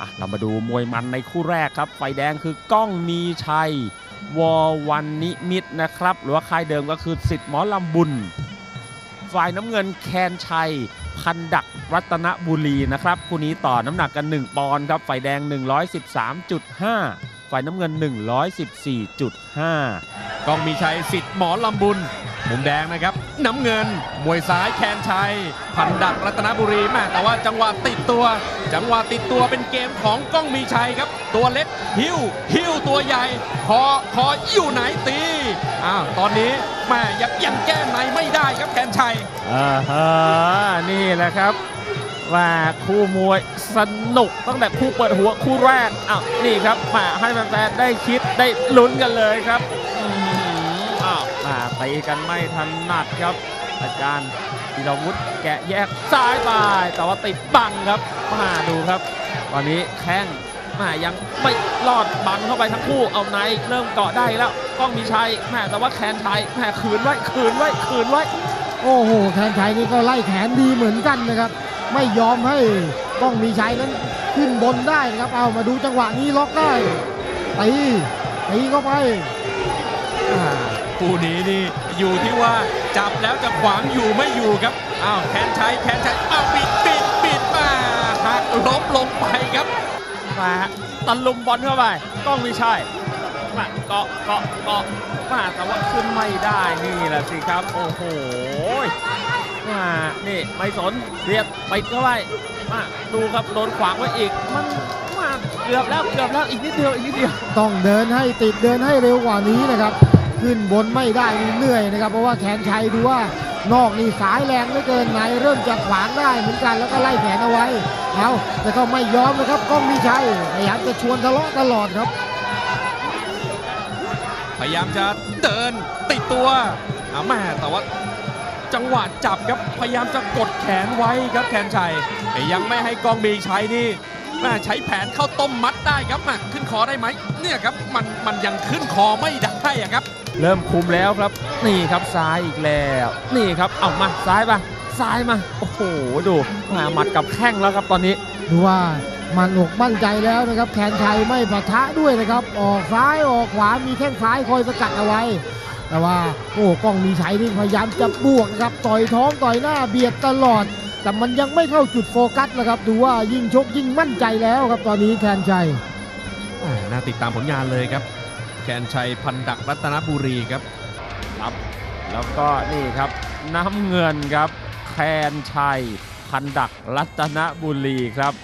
อะเรามาดูมวยมันในคู่แรกครับ ไฟแดงคือก้องมีชัย วอวันนิมิตนะครับ หรือว่าค่ายเดิมก็คือสิทธิ์หมอลำบุญ ฝ่ายน้ำเงินแคนชัย พันดักรัตนบุรีนะครับ คู่นี้ต่อน้ำหนักกัน 1 ปอนด์ครับฝ่ายแดง 113.5 ฝ่ายน้ำเงิน 114.5ก้องมีชัยสิทธิ์หมอลำบุญมุมแดงนะครับ น้ำเงิน มวยซ้ายแคนชัย พันดักรัตนบุรีแม่แต่ว่าจังหวะติดตัว จังหวะติดตัวเป็นเกมของก้องมีชัยครับ ตัวเล็กหิ้วหิ้วตัวใหญ่คอคออยู่ไหนตีอ้าวตอนนี้แม่ยังยังแก้ในไม่ได้ครับแคนชัยอ่าฮะนี่แหละครับว่าคู่มวยสนุกตั้งแต่คู่เปิดหัวคู่แรกอ้าวนี่ครับมาให้แฟนๆได้คิดได้ลุ้นกันเลยครับอ้าวมาตีกันไม่ทันนัดครับ อาจารย์ธีรวุฒิแกะแยกซ้ายไปแต่ว่าติดบังครับมาดูครับตอนนี้แข้งมายังไม่รอดบังเข้าไปทั้งคู่เอาในเริ่มเกาะได้แล้วก้องมีชัยแม่แต่ว่าแคนชัยแม่ขืนไว้ขืนไว้ขืนไว้ โอ้โหแคนชัยนี่ก็ไล่แขนดีเหมือนกันนะครับ ไม่ยอมให้ต้องมีชัยนั้นขึ้นบนได้นะครับเอามาดูจังหวะนี้ล็อกได้ตีตีเข้าไปคู่นี้นี่ อยู่ที่ว่าจับแล้วจะขวางอยู่ไม่อยู่ครับอ้าวแคนชัยแคนชัยอ้าวปิดปิดปิดมาหักล้มลงไปครับมาตะลุมบอลเข้าไปกล้องไม่ใช่มาเกาะเกาะเกาะมาแต่ว่าขึ้นไม่ได้นี่แหละสิครับโอ้โหมานี่ไม่สนเรียบไปเข้าไปมาดูครับโดนขวางไว้อีกมันมาเกือบแล้วเกือบแล้วอีกนิดเดียวอีกนิดเดียวต้องเดินให้ติดเดินให้เร็วกว่านี้นะครับ ขึ้นบนไม่ได้เหนื่อยนะครับเพราะว่าแขนชัยดูว่านอกนี่สายแรงเหลือเกินในเริ่มจะขวางได้เหมือนกันแล้วก็ไล่แขนเอาไว้เอาแต่ก็ไม่ยอมนะครับก้องมีชัยพยายามจะชวนทะเลาะตลอดครับ พยายามจะเดินติดตัวอาแม่แต่ว่าจังหวะจับครับพยายามจะกดแขนไว้ครับแคนชัยแต่ยังไม่ให้กองมีชัยนี่ แม่ใช้แผนเข้าต้มมัดได้ครับแม่ขึ้นคอได้ไหมเนี่ยครับมันมันยังขึ้นคอไม่ได้อะครับ เริ่มคุมแล้วครับ นี่ครับซ้ายอีกแล้ว นี่ครับเอามาซ้ายมาซ้ายมาโอ้โหดูมาหมัดกับแข้งแล้วครับตอนนี้ดูว่ามันอกมั่นใจแล้วนะครับแขนชัยไม่ปะทะด้วยนะครับ ออกซ้ายออกขวามีแข้งซ้ายคอยสกัดเอาไว้ แต่ว่าโอ้กล้องมีชัยนี่พยายามจะบวกนะครับต่อยท้องต่อยหน้าเบียดตลอด แต่มันยังไม่เข้าจุดโฟกัสนะครับดูว่ายิ่งชกยิ่งมั่นใจแล้วครับตอนนี้แขนชัยอ่าน่าติดตามผลงานเลยครับ แคนชัยพันดักรัตนบุรีครับครับ แล้วก็นี่ครับน้ำเงินครับ แคนชัยพันดักรัตนบุรีครับ